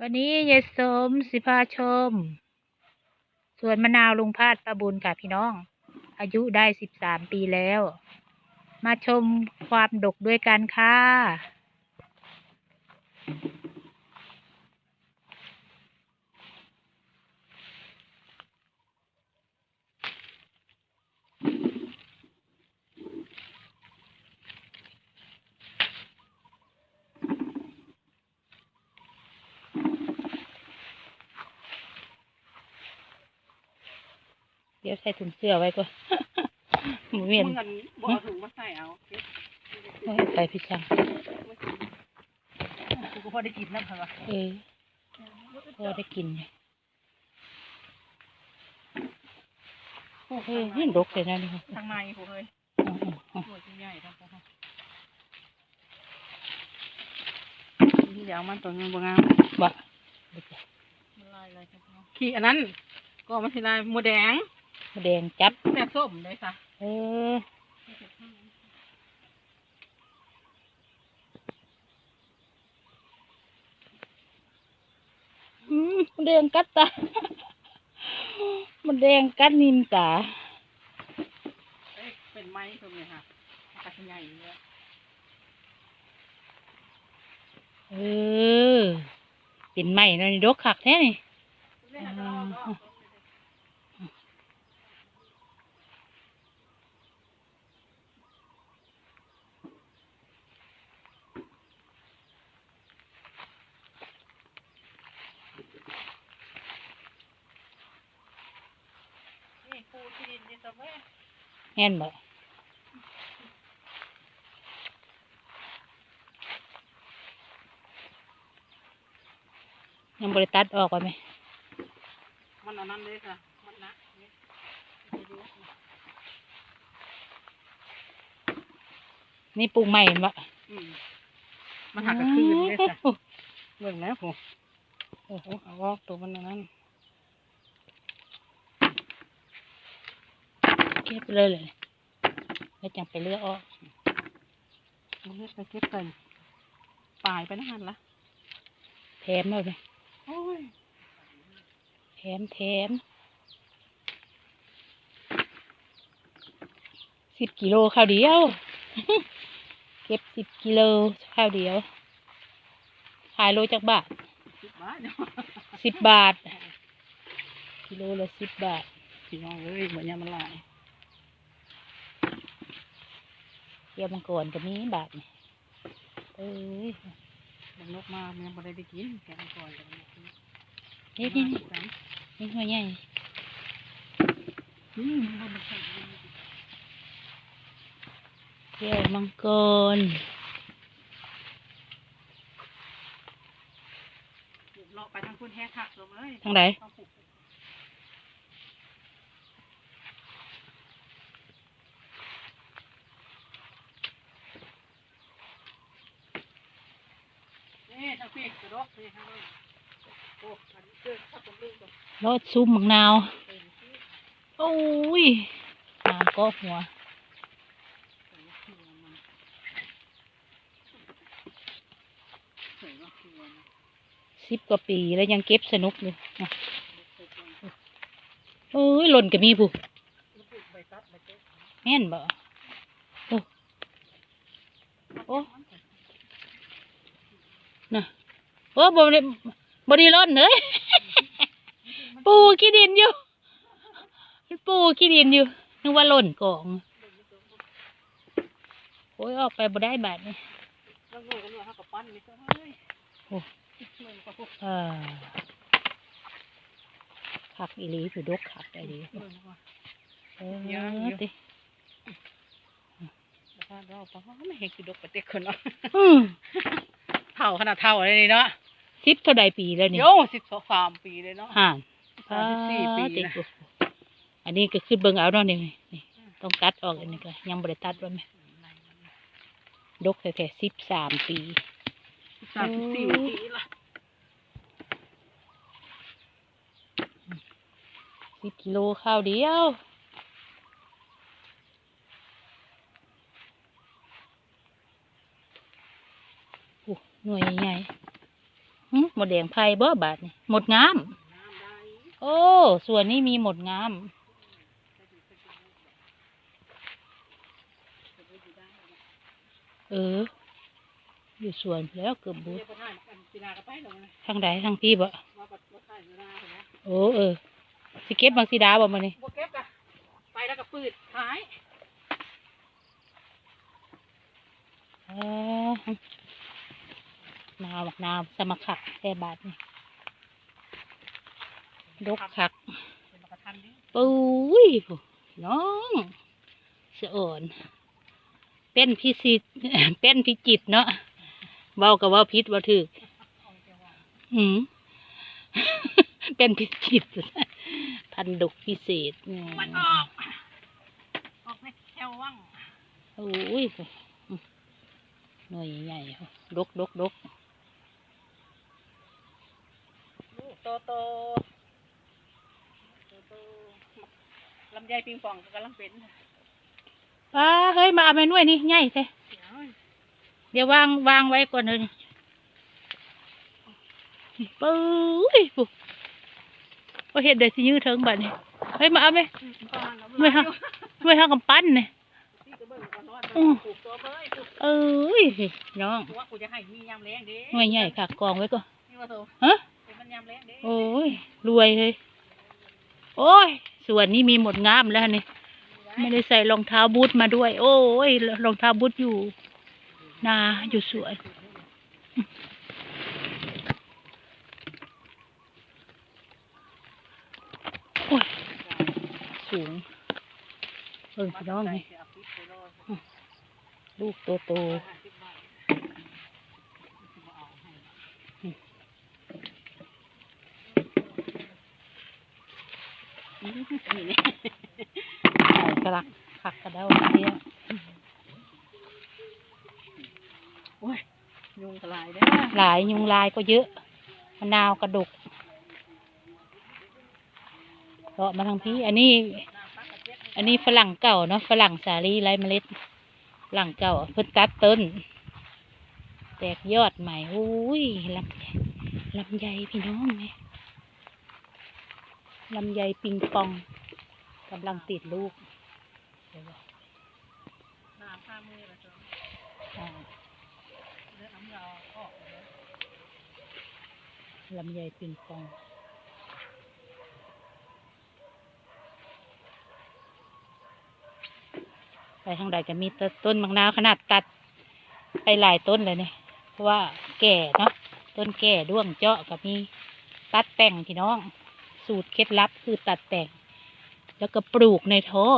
วันนี้ยายสมสิพาชม สวนมะนาวลุงพาดประบุญค่ะพี่น้อง อายุได้สิบสามปีแล้ว มาชมความดกด้วยกันค่ะ ดี๋ยวใส่ถุงเสื้อไว้ก่อนหมูเวียนมึงกันบอกเอาถุงมาใส่เอาเก็บไม่ให้ใส่พี่ช่างกูก็พอได้กินนะครับว่าเออพอได้กินอยู่เออนี่ดกเลยนะนี่ค่ะทางในกูเลยอ๋ออ๋ออ๋อตัวใหญ่ทั้งตัวนี่เดี๋ยวมันตัวมันบงามบะมันลายอะไรครับน้องขี่อันนั้นก็มันสิลายหมูแดงมะ แดงจับแต่ส้มเลยค่ะ เอออืมมะแดงกัดตามะแดงกัดนินตาเอ้ยเป็นไม้ตัวนี้ค่ะมันก็สิใหญ่เลยเออ เป็นใหม่เนาะนี่ดกคักแท้นี่นี่ ที่ดินนี่สมัยแม่นบ่ยังบริตัดออกก่อนไหมมันอันนั้นเลยค่ะ มันนะนี่นี่ปลูกใหม่เห็นบ่อืมมันหักกระคืนเลยค่ะเบิ่งแล้วผมโอ้โหเอาออกตัวมันอันนั้น เก็บไปเลยเลยแล้วจังไปเลือกออกมันเลือกไปเก็บกันปลายไปนะฮันละแถมเลยไหมโอ้ยแถมแถมสิบกิโลข้าวเดียว เก็บสิบกิโลข้าวเดียว ขายโลจักบาทสิบบาทเนาะสิบบาท กิโลละสิบบาทพี่น้องเอ้ยเหมือนยามันลาย เกี่ยวมังกรก็มีบาทนี่เอ้ยมันนกมามันยังไม่ได้กินแกงก่อนจะมากินนี่นี่นี่นี่หัวใหญ่อืมมันมันใส่เกี่ยวมังกรเลาะไปทางคุณแฮกคักเลยทางไหนต้องปลูกนี่ทางพี่กระดกนี่ทางนู้นโอ้อันนี้เกิดถ้าผม ลืมตัวรสซุปมังนาวโอ้ยน้ำก็หัวสิบกว่าปีแล้วยังเก็บสนุกอยู่นะโอ้ยหล่นก็มีผู้แล้วปลูกใบตัดใบเจ๊แม่นบ่โอ้โอ้น่ะโอ้บ่ได้บ่ได้ร่อนเลย ปูขี้ดินอยู่ปูขี้ดินอยู่ นึกว่าหล่นกองโอ้ยออกไปบ่ได้บาทนี่แล้วงูก็เลือกให้กับปั้นนี่ก็เฮ้ยโอ้เหมือนกับพวกอ่าขักอีหลีถือดกขักอีหลีเหมือนกับเออยังอยู่ติบ้านเราปะไม่เห็นคือดกปะเต็กคนเนาะอืมเท่าขนาดเท่าอะไรนี่เนาะสิบเท่าใดปีแล้วนี่โยสิบสามปีเลยเนาะห่าน สามสิบสี่ปีตินะโอ้โหอันนี้ก็คือเบิ่งเอาเนาะนี่นี่ต้องตัดออกอันนี้ก็ยังบ่ได้ตัดไว้ไหมดกแท้ๆสิบสามปีสามสิบสี่โอ้ปีละสิบกิโลข้าวเดียวโอ้หน่วยใหญ่ๆหึหมดแดงไผ่บ่บาดนี่หมดงามน้ำได้โอ้ ส่วนนี้มีหมดงาม เออ อยู่สวนแล้วเกือบบุเดี๋ยวไปถ่ายกันปีนาก็ไปแล้วนะทางใดทางพี่บ่ว่าปัดว่าถ่ายเวลาเห็นไหมโอ้เออสิเก็บบางสีดาบ่มานี่บวเก็บกะไปแล้วก็ปืดหายเออหนาวบักหนาวสมัครคักแค่บาทนี่ ดกคักเป็นมากระทันดิปุ้ยผู้น้องเสะอ่อน เป็นพิสิทธิ์เป็นพิจิตรเนาะเว้ากับว่าพิษว่าถึกเอาเจ้าว่าหืมเป็นพิจิตรพันดุกพิเศษมันออกออกในแถวว่างโอ้ยอืมหน่วยใหญ่ๆดกดกดกลูกโตโตโตโต ลำไยปิงปองก็กำลังเป็นป้าเฮ้ยมาเอาไปหน่วยนี่ใหญ่แท้เดี๋ยวเดี๋ยววางวางไว้ก่อนเลยนี่ปุ้ยปุ๊บพอเห็ดเดี๋ยวสิยื้อเถิงบัดนี่เฮ้ยมาเอาไหมประมาณนั้นไม่ฮะหน่วยห้ากำปั้นนี่ที่จะเบิ่งก่อนว่าอืมปลูกตัวเบ้ยปลูกเอ้ยน้องว่ากูจะให้มียามแรงเด้หน่วยใหญ่ค่ะกองไว้ก่อนนี่ว่าโตฮะเป็นมันยามแรงเด้โอ้ยรวยเลยโอ้ย ส่วนนี้มีหมดงามแล้วนี่ไม่ได้ใส่รองเท้าบูทมาด้วย โอ้ยรองเท้าบูทอยู่นาอยู่สวนโอ้ยสูงเออพี่น้องนี่ลูกโตโตๆนี่นี่ กระลักขักกระเด้าเดียวโอ้ยยุงกระลายเด้หลายยุงลายก็เยอะมะนาวกระดกเลาะมาทางพี่ อันนี้ อันนี้ฝรั่งเก่าเนาะฝรั่งสาลีไร้เมล็ดฝรั่งเก่าเพิ่นตัดต้น แตกยอดใหม่โอ้ยลำลำไยพี่น้องเนี่ย ลำไยปิงปองกำลังติดลูกน้ำข้ามือละจ้ะเลือดน้ำยาออกลำไยปิงปองไปทางใดก็มีต้นต้นมะนาวขนาดตัดไปหลายต้นเลยเนี่ยเพราะว่าแก่เนาะต้นแก่ด้วงเจาะกับมีตัดแต่งพี่น้อง สูตรเคล็ดลับคือตัดแต่ง แล้วก็ปลูกในท่อ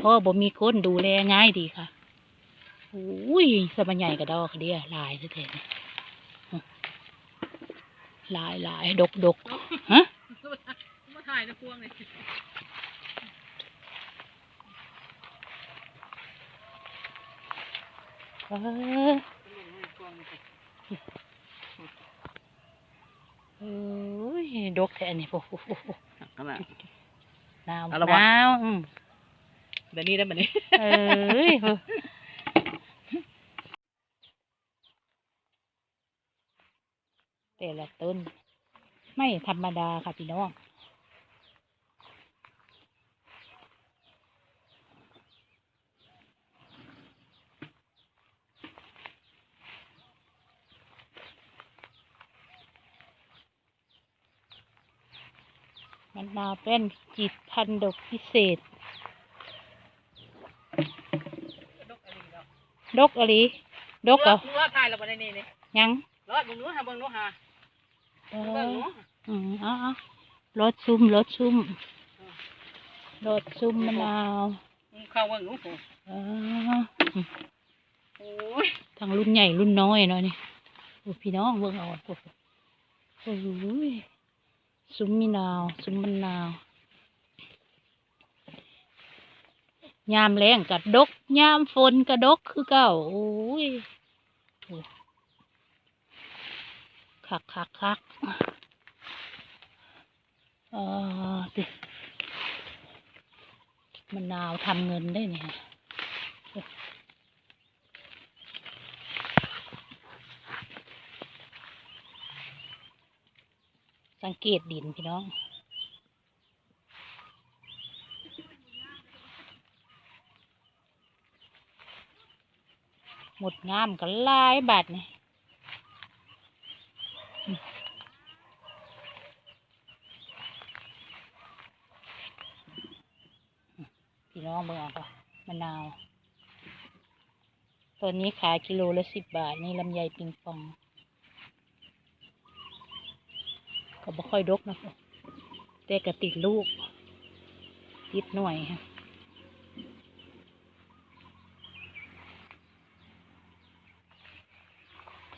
ท่อบ่มีก้นดูแลง่ายดีค่ะอุ้ยสมัยใหญ่กระดอกเดียหลายแท้ๆเนี่ยหลายหลายดกดกฮะมาถ่ายนะพวงเลยเออ เอ้ยดกแท้นี่โอ้โหขนาดหนาวเอาละหวะนาวอืมเดี๋ยวนี้ได้แบบนี้เอ้ยแต่ละต้น ไม่ธรรมดาค่ะพี่น้อง มันนาวเป็นจิตพันธุ์ดอกพิเศษ ดกอะไรดอกดกอะไรดกเหรอมึงว่าถ่ายแล้วบ่ได้นี่นี่ยังรอดมึงนู้หาเบิ่งนู้หาเอเบิ่งอนู้อืมเอ๋อารสซุ่มรสซุ่มรสซุ่มมะนาวมึงเข้าเบิ่งนู้โหเออโอ้ยทั้งรุ่นใหญ่รุ่นน้อยเนาะนี่โอ้พี่น้องเบิ่งเอาโอ้โหโอ้ย ซุ้มมะนาวซุ้มมะนาว ยามแรงกัดดก ยามฝนกระดกคือเก่าโอ้ยคักคักคักเออดิมะนาวทำเงินได้เนี่ย สังเกตดินพี่น้อง หมดงามกันลายบาทนี่พี่น้องเบิ่งเอาก่อนมะนาวตอนนี้ขายกิโลละสิบบาท นี่ลำไยปิงปอง ก็บ่ค่อยดกนะแต่ก็ติดลูก ติดหน่วยค่ะ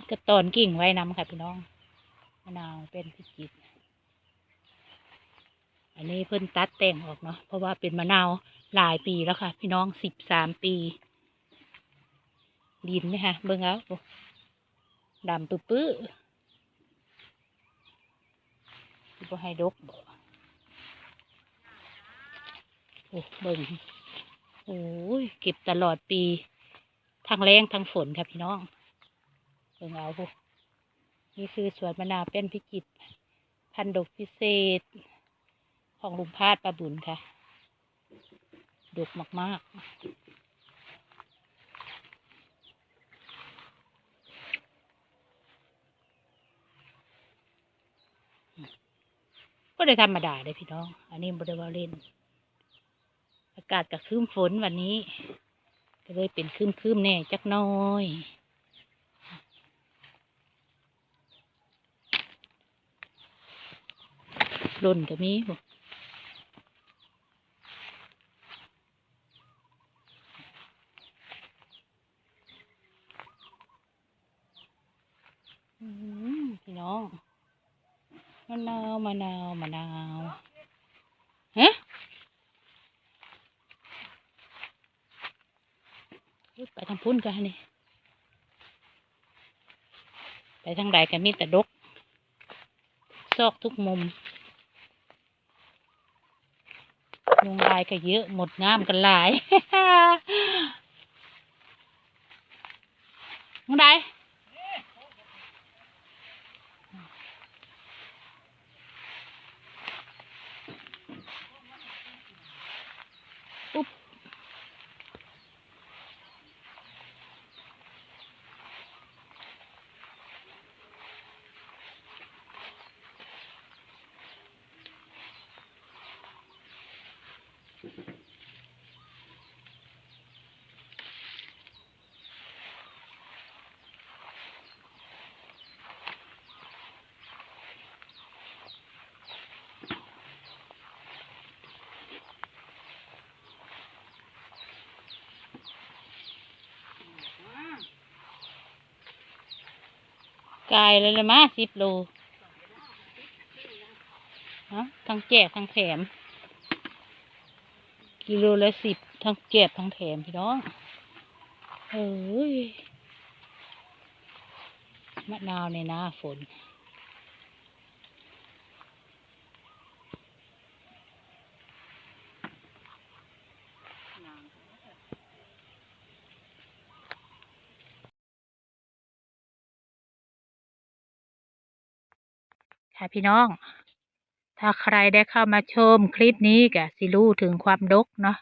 ก็ตอนกิ่งไว้น้ำค่ะพี่น้องมะนาวเป็นพิจิตรอันนี้เพิ่นตัดแต่งออกเนาะเพราะว่าเป็นมะนาวหลายปีแล้วค่ะ พี่น้องสิบสามปี ดินไหมคะเบิ่งเอาดำปื้อ ปื้อสิบ่ให้ดกโอ้เบิ่งโอ้ยเก็บตลอดปี ทั้งแรงทั้งฝนค่ะพี่น้องเบิ่งเอาโอ้นี่คือสวนมะนาวเป็นพิจิตรพันดกพิเศษ ของลุงพาดปลาบุญค่ะ ดกมาก ๆ ก็ได้ธรรมดาเลยพี่น้อง อันนี้บริวาเล่น อากาศกับคืมฝนวันนี้ ก็เลยเป็นคืมคืมๆแน่จักน้อยล่นก็มีบ่อืมพี่น้อง มะนาวมะนาวมะนาวฮะอุ๊ย ไปทางพุ่นกันนี่ไปทางใดก็มีแต่ดก ซอกทุกมุมยุงลายก็เยอะหมดงามกันหลาย มึงได้ ปุ๊บ กายเลยละมาสิบโลฮะทั้งแจกทั้งแถม กิโลละสิบทั้งแจกทั้งแถมพี่น้องเอ้ยมะนาวในหน้าฝน ค่ะพี่น้อง ถ้าใครได้เข้ามาชมคลิปนี้ก็สิรู้ถึงความดกเนาะ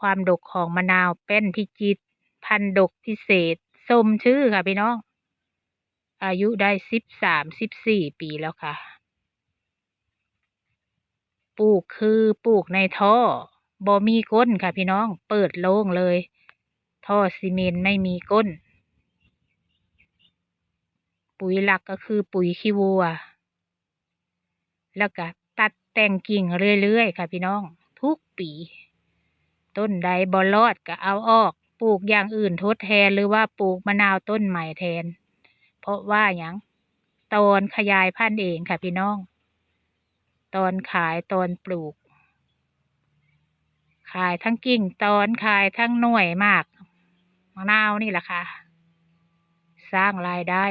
ความดกของมะนาวเป็นพิจิตรพันดกพิเศษสมชื่อค่ะพี่น้อง อายุได้สิบสามสิบสี่ปีแล้วค่ะ ปลูกคือปลูกในท่อบ่มีก้นค่ะพี่น้อง เปิดโล่งเลย ท่อซีเมนต์ไม่มีก้น ปุ๋ยหลักก็คือปุ๋ยขี้วัว แล้วก็ตัดแต่งกิ่งเรื่อยๆค่ะพี่น้อง ทุกปี ต้นใดบอลอดก็เอาออก ปลูกอย่างอื่นทดแทนหรือว่าปลูกมะนาวต้นใหม่แทน เพราะว่าอย่างตอนขยายพันธุ์เองค่ะพี่น้อง ตอนขายตอนปลูก ขายทั้งกิ่งตอนขายทั้งหน่วยมากมะนาวนี่แหละค่ะ สร้างรายได้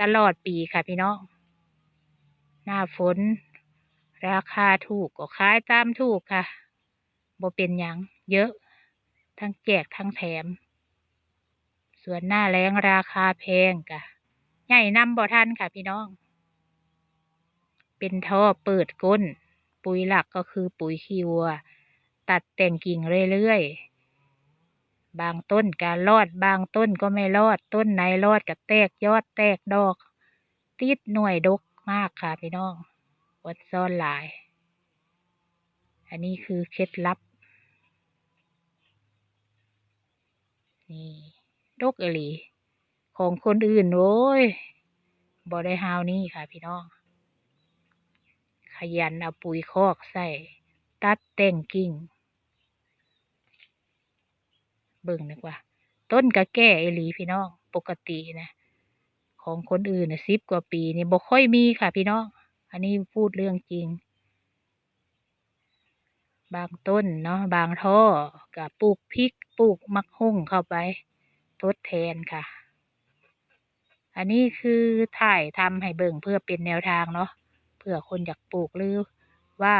ตลอดปีค่ะพี่น้อง หน้าฝน ราคาถูกก็ขายตามถูกค่ะบ่เป็นหยังเยอะ ทั้งแจกทั้งแถม ส่วนหน้าแรงราคาแพงกะใหญ่นำบ่ทันค่ะพี่น้อง เป็นท่อเปิดก้น ปุ๋ยหลักก็คือปุ๋ยขี้วัว ตัดแต่งกิ่งเรื่อยๆ บางต้นก็รอดบางต้นก็ไม่รอดต้นไหนรอดก็แตกยอดแตกดอก ติดหน่วยดก มากค่ะพี่น้องอดซ่อนหลาย อันนี้คือเคล็ดลับ นี่ดกเอลี ของคนอื่นโอ้ยบ่ได้ฮาวนี่ค่ะพี่น้อง ขยันเอาปุ๋ยคอกใส่ ตัดแต่งกิ่ง เบิ่งนึกว่า ต้นกะแก่เอลีพี่น้อง ปกตินะ ของคนอื่นนะสิบกว่าปีนี่บ่ค่อยมีค่ะพี่น้อง อันนี้พูดเรื่องจริง บางต้นเนาะบางท่อก็ปลูกพริกปลูกมักหุ่งเข้าไป ทดแทนค่ะ อันนี้คือถ่ายทำให้เบิ่งเพื่อเป็นแนวทางเนาะเพื่อคนอยากปลูกหรือว่า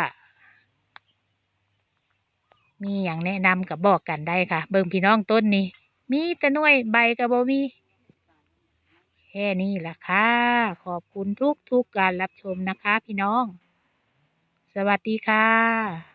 มีอย่างแนะนำกับบอกกันได้ค่ะ เบิ่งพี่น้องต้นนี้มีแต่หน่วยใบก็บ่มี แค่นี้ล่ะค่ะ ขอบคุณทุกทุกการรับชมนะคะพี่น้อง สวัสดีค่ะ